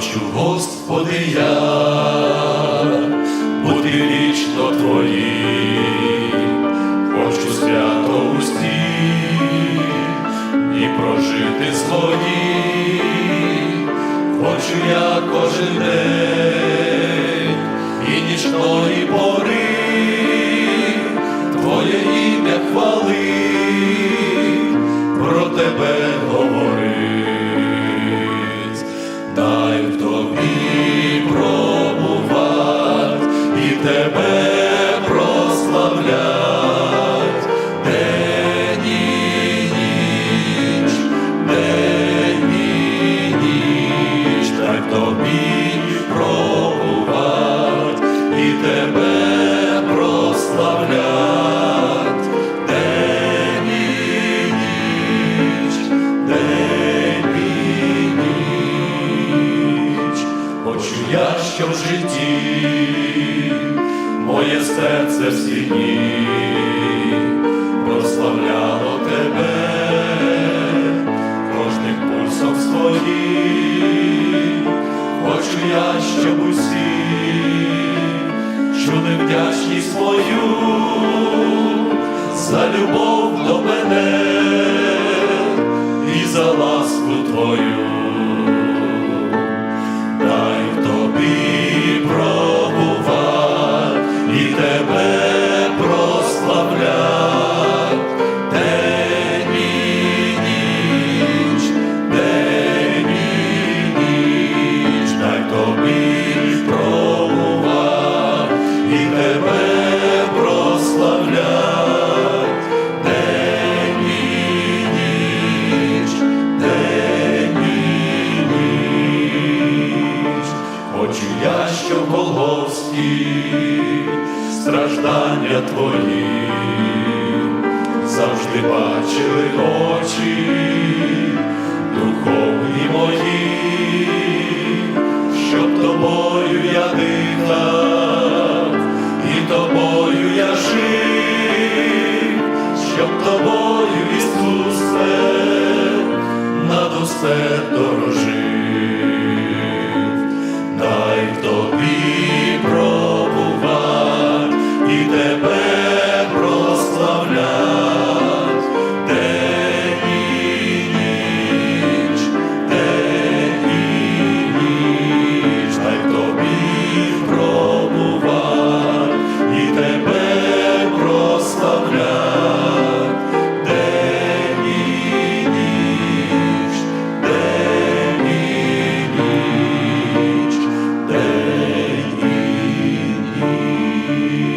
Хочу, Господи, я. Бути вічно Твоїм, хочу свято усі і прожити свої, хочу я кожен день і нічної пори, тебе прославлять день і ніч, день і ніч, в тобі пробувати і тебе прославлять день і ніч, день і ніч. Хочу я, що в житті моє серце всі дні прославляло тебе кожним пульсом своїм. Хочу я, щоб усі чули вдячність свою за любов до мене і за ласку твою. Голгофські страждання твої завжди бачили очі me.